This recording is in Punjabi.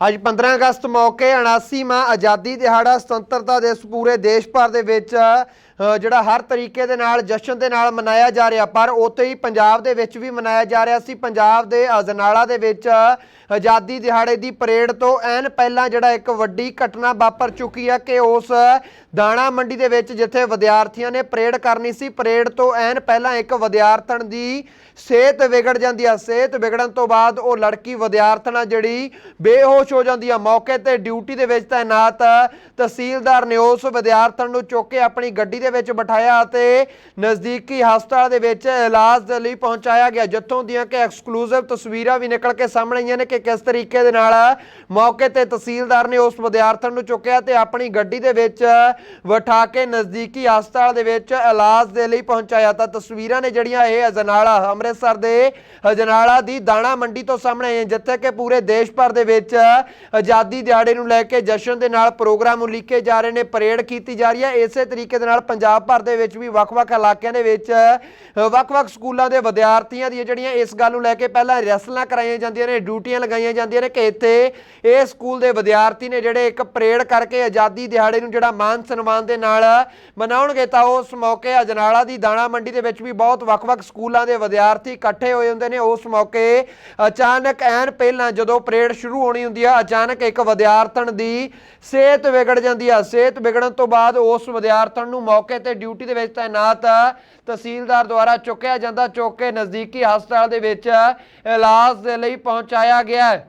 ਅੱਜ 15 ਅਗਸਤ ਮੌਕੇ 79ਵਾਂ ਆਜ਼ਾਦੀ ਦਿਹਾੜਾ ਸੁਤੰਤਰਤਾ ਦਿਵਸ ਪੂਰੇ ਦੇਸ਼ ਭਰ ਦੇ ਵਿੱਚ ਜਿਹੜਾ ਹਰ ਤਰੀਕੇ ਦੇ ਨਾਲ, ਜਸ਼ਨ ਦੇ ਨਾਲ ਮਨਾਇਆ ਜਾ ਰਿਹਾ। ਪਰ ਉੱਥੇ ਹੀ ਪੰਜਾਬ ਦੇ ਵਿੱਚ ਵੀ ਮਨਾਇਆ ਜਾ ਰਿਹਾ ਸੀ। ਪੰਜਾਬ ਦੇ ਅਜਨਾਲਾ ਦੇ ਵਿੱਚ ਆਜ਼ਾਦੀ ਦਿਹਾੜੇ ਦੀ ਪਰੇਡ ਤੋਂ ਐਨ ਪਹਿਲਾਂ ਜਿਹੜਾ ਇੱਕ ਵੱਡੀ ਘਟਨਾ ਵਾਪਰ ਚੁੱਕੀ ਹੈ ਕਿ ਉਸ ਦਾਣਾ ਮੰਡੀ ਦੇ ਵਿੱਚ ਜਿੱਥੇ ਵਿਦਿਆਰਥੀਆਂ ਨੇ ਪਰੇਡ ਕਰਨੀ ਸੀ, ਪਰੇਡ ਤੋਂ ਐਨ ਪਹਿਲਾਂ ਇੱਕ ਵਿਦਿਆਰਥਣ ਦੀ ਸਿਹਤ ਵਿਗੜ ਜਾਂਦੀ ਹੈ ਸਿਹਤ ਵਿਗੜਨ ਤੋਂ ਬਾਅਦ ਉਹ ਲੜਕੀ ਵਿਦਿਆਰਥਣਾ ਜਿਹੜੀ ਬੇਹੋਸ਼ ਹੋ ਜਾਂਦੀ ਆ। ਮੌਕੇ ਤੇ ਡਿਊਟੀ ਦੇ ਵਿੱਚ ਤਾਇਨਾਤ ਤਹਿਸੀਲਦਾਰ ਨੇ ਉਸ ਵਿਦਿਆਰਥਣ ਨੂੰ ਚੁੱਕ ਕੇ ਆਪਣੀ ਗੱਡੀ ਦੇ ਵਿੱਚ ਬਿਠਾਇਆ ਅਤੇ ਨਜ਼ਦੀਕੀ ਹਸਪਤਾਲ ਦੇ ਵਿੱਚ ਇਲਾਜ ਦੇ ਲਈ ਪਹੁੰਚਾਇਆ ਗਿਆ, ਜਿੱਥੋਂ ਦੀਆਂ ਕਿ ਐਕਸਕਲੂਸਿਵ ਤਸਵੀਰਾਂ ਵੀ ਨਿਕਲ ਕੇ ਸਾਹਮਣੇ ਆਈਆਂ ਨੇ ਕਿ ਕਿਸ ਤਰੀਕੇ ਦੇ ਨਾਲ ਮੌਕੇ ਤੇ ਤਹਿਸੀਲਦਾਰ ਨੇ ਉਸ ਵਿਦਿਆਰਥਣ ਨੂੰ ਚੁੱਕਿਆ ਤੇ ਆਪਣੀ ਗੱਡੀ ਦੇ ਵਿੱਚ ਬਿਠਾ ਕੇ ਨਜ਼ਦੀਕੀ ਹਸਪਤਾਲ ਦੇ ਵਿੱਚ ਇਲਾਜ ਦੇ ਲਈ ਪਹੁੰਚਾਇਆ। ਤਾਂ ਤਸਵੀਰਾਂ ਨੇ ਜਿਹੜੀਆਂ ਇਹ ਅਜਨਾਲਾ, ਅੰਮ੍ਰਿਤਸਰ ਦੇ ਅਜਨਾਲਾ ਦੀ ਦਾਣਾ ਮੰਡੀ ਤੋਂ ਸਾਹਮਣੇ ਆਈਆਂ, ਜਿੱਥੇ ਕਿ ਪੂਰੇ ਦੇਸ਼ ਭਰ ਦੇ ਵਿੱਚ ਆਜ਼ਾਦੀ ਦਿਹਾੜੇ ਨੂੰ ਲੈ ਕੇ ਜਸ਼ਨ ਦੇ ਨਾਲ ਪ੍ਰੋਗਰਾਮ ਉਲੀਕੇ ਜਾ ਰਹੇ ਨੇ, ਪਰੇਡ ਕੀਤੀ ਜਾ ਰਹੀ ਹੈ। ਇਸੇ ਤਰੀਕੇ ਦੇ ਨਾਲ ਪੰਜਾਬ ਭਰ ਦੇ ਵਿੱਚ ਵੀ ਵੱਖ-ਵੱਖ ਇਲਾਕਿਆਂ ਦੇ ਵਿੱਚ ਵੱਖ-ਵੱਖ ਸਕੂਲਾਂ ਦੇ ਵਿਦਿਆਰਥੀਆਂ ਦੀਆਂ ਜਿਹੜੀਆਂ ਇਸ ਗੱਲ ਨੂੰ ਲੈ ਕੇ ਪਹਿਲਾਂ ਰੈਸਲਾਂ ਕਰਾਈਆਂ ਜਾਂਦੀਆਂ ਨੇ, ਡਿਊਟੀਆਂ ਲਗਾਈਆਂ ਜਾਂਦੀਆਂ ਨੇ ਕਿ ਇੱਥੇ ਇਹ ਸਕੂਲ ਦੇ ਵਿਦਿਆਰਥੀ ਨੇ ਜਿਹੜੇ ਇੱਕ ਪਰੇਡ ਕਰਕੇ ਆਜ਼ਾਦੀ ਦਿਹਾੜੇ ਨੂੰ ਜਿਹੜਾ ਮਾਨ ਸਨਮਾਨ ਦੇ ਨਾਲ ਮਨਾਉਣਗੇ, ਤਾਂ ਉਸ ਮੌਕੇ ਅਜਨਾਲਾ ਦੀ ਦਾਣਾ ਮੰਡੀ ਦੇ ਵਿੱਚ ਵੀ ਬਹੁਤ ਵੱਖ-ਵੱਖ ਸਕੂਲਾਂ ਦੇ ਵਿਦਿਆਰਥੀ ਇਕੱਠੇ ਹੋਏ ਹੁੰਦੇ ਨੇ। ਉਸ ਮੌਕੇ ਅਚਾਨਕ ਐਨ ਪਹਿਲਾਂ ਜਦੋਂ ਪਰੇਡ ਸ਼ੁਰੂ ਹੋਣੀ ਹੁੰਦੀ ਹੈ ਆ ਅਚਾਨਕ ਇੱਕ ਵਿਦਿਆਰਥਣ ਦੀ ਸਿਹਤ ਵਿਗੜ ਜਾਂਦੀ ਆ। ਸਿਹਤ ਵਿਗੜਨ ਤੋਂ ਬਾਅਦ ਉਸ ਵਿਦਿਆਰਥਣ ਨੂੰ ਮੌਕੇ ਤੇ ਡਿਊਟੀ ਦੇ ਵਿੱਚ ਤਾਇਨਾਤ ਤਹਿਸੀਲਦਾਰ ਦੁਆਰਾ ਚੁੱਕਿਆ ਜਾਂਦਾ ਚੁੱਕ ਕੇ ਨਜ਼ਦੀਕੀ ਹਸਪਤਾਲ ਦੇ ਵਿੱਚ ਇਲਾਜ ਦੇ ਲਈ ਪਹੁੰਚਾਇਆ ਗਿਆ ਹੈ।